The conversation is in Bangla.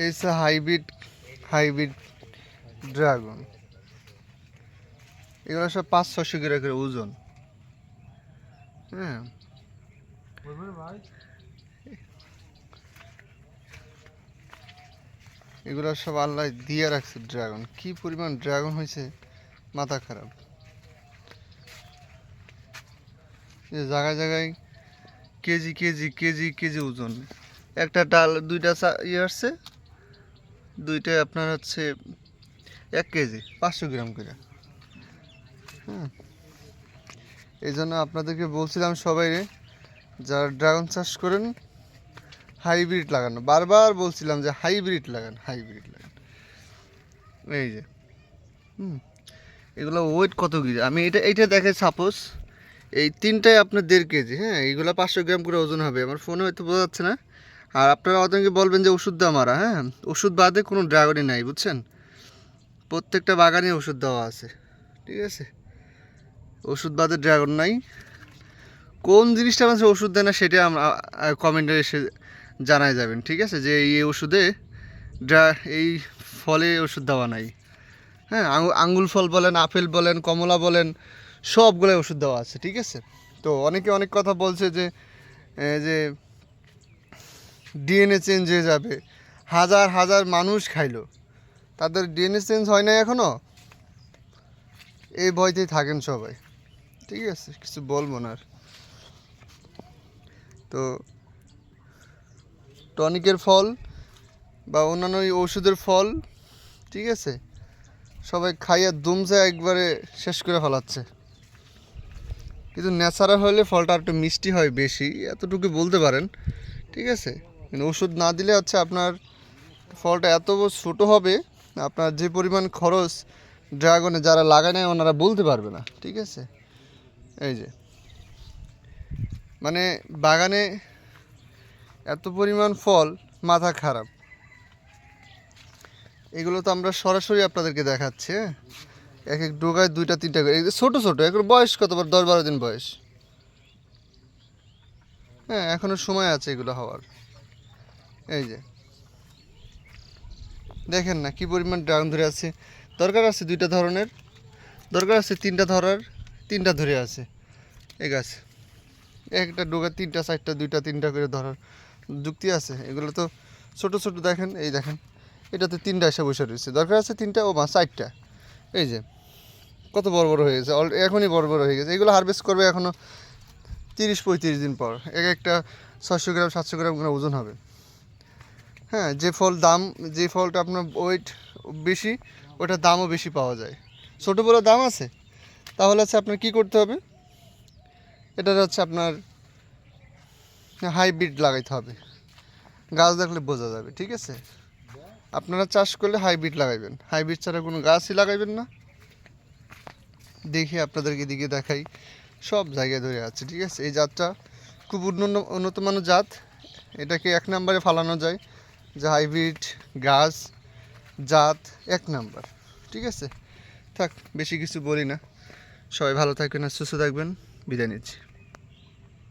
এই হচ্ছে হাইব্রিড হাইব্রিড ড্রাগন এগুলো সব পাঁচ ছশো গ্রাম করে ওজন। হ্যাঁ। এগুলো সব আল্লাহ দিয়ে রাখছে ড্রাগন কি পরিমাণ ড্রাগন হয়েছে, মাথা খারাপ। যে জায়গায় জায়গায় কেজি কেজি কেজি কেজি ওজন। একটা ডাল, দুইটা ইয়ে আসছে। দুইটা আপনার হচ্ছে এক কেজি, পাঁচশো গ্রাম করে। হ্যাঁ এই জন্য আপনাদেরকে বলছিলাম সবাই যারা ড্রাগন চাষ করেন, হাইব্রিড লাগানো। বারবার বলছিলাম যে হাইব্রিড লাগান হাইব্রিড লাগান। এই যে, হুম। এগুলো ওয়েট কত কেজি? আমি এটা, এইটা দেখে সাপোজ এই তিনটায় আপনার দেড় কেজি হ্যাঁ? এইগুলো পাঁচশো গ্রাম করে ওজন হবে। আমার ফোনে হয়তো বোঝা যাচ্ছে না। আর আপনারা অতঙ্কে বলবেন যে ওষুধ দেওয়া মারা হ্যাঁ? ওষুধ বাদে কোনো ড্রাগনই নাই, বুঝছেন? প্রত্যেকটা বাগানে ওষুধ দেওয়া আছে, ঠিক আছে? ওষুধ বাদে ড্রাগন নাই। কোন জিনিসটা মানুষ ওষুধ দেয় না সেটা আমরা কমেন্টে এসে জানাই যাবেন, ঠিক আছে? যে এই ওষুধে ড্রা, এই ফলে ওষুধ দেওয়া নাই হ্যাঁ? আঙু- আঙ্গুল ফল বলেন, আপেল বলেন, কমলা বলেন, সবগুলোই ওষুধ দেওয়া আছে, ঠিক আছে? তো অনেকে অনেক কথা বলছে যে যে ডিএনএ চেঞ্জ হয়ে যাবে। হাজার হাজার মানুষ খাইলো। তাদের ডিএনএ চেঞ্জ হয় নাই এখনও? এই ভয়তেই থাকেন সবাই। ঠিক আছে, কিছু বলব না আর। তো, টনিকের ফল বা অন্যান্য ওষুধের ফল, ঠিক আছে? সবাই খাইয়া দুমসে একবারে শেষ করে ফেলাচ্ছে। কিন্তু ন্যাচারাল হলে ফলটা একটু মিষ্টি হয় বেশি, এতটুকু বলতে পারেন। ঠিক আছে? কিন্তু ওষুধ না দিলে হচ্ছে আপনার ফলটা এত ছোটো হবে, আপনার যে পরিমাণ খরচ ড্রাগনে যারা লাগায় নেয় ওনারা বলতে পারবে না, ঠিক আছে? এই যে। মানে বাগানে এত পরিমাণ ফল, মাথা খারাপ। এগুলো তো আমরা সরাসরি আপনাদেরকে দেখাচ্ছি হ্যাঁ? এক এক ডোগায় দুইটা, তিনটা করে। ছোটো ছোটো, এগুলো বয়স কত? বার দশ বারো দিন বয়স। হ্যাঁ এখনও সময় আছে এগুলো হওয়ার। এই যে। দেখেন না, কি পরিমাণ ড্রাগন ধরে আছে। দরকার আছে দুইটা ধরনের। দরকার আছে তিনটা ধরার, তিনটা ধরে আছে। এই গাছ। একটা ডোগা তিনটা, চারটা, দুইটা, তিনটা করে ধরার যুক্তি আছে। এগুলো তো ছোট ছোট দেখেন, এই দেখেন। এটাতে তিনটা এসে বসে রয়েছে। দরকার আছে তিনটা, ও মা, চারটা। এই যে, কত বড় বড় হয়ে গেছে। এখনই বড় বড় হয়ে গেছে। এগুলো হারভেস্ট করবে এখনও তিরিশ, পঁয়ত্রিশ দিন পর। এক একটা ছশো গ্রাম, সাতশো গ্রাম ওজন হবে। হ্যাঁ যে ফল দাম, যে ফলটা আপনার ওয়েট বেশি, ওটার দামও বেশি পাওয়া যায়। ছোটো বড় দাম আছে? তাহলে হচ্ছে আপনার কী করতে হবে? এটা হচ্ছে আপনার হাইব্রিড লাগাইতে হবে। গাছ দেখলে বোঝা যাবে, ঠিক আছে? আপনারা চাষ করলে হাইব্রিড লাগাইবেন। হাইব্রিড ছাড়া কোনো গাছই লাগাইবেন না। দেখি আপনাদেরকে দিকে দেখাই। সব জায়গায় ধরে আছে, ঠিক আছে? এই জাতটা খুব উন্নত উন্নত মানের জাত। এটাকে এক নম্বরে ফালানো যায়। যে হাইব্রিড গাছ, জাত এক নাম্বার, ঠিক আছে? থাক, বেশি কিছু বলি না। সবাই ভালো থাকবেন আর সুস্থ থাকবেন। বিদায় নিচ্ছি।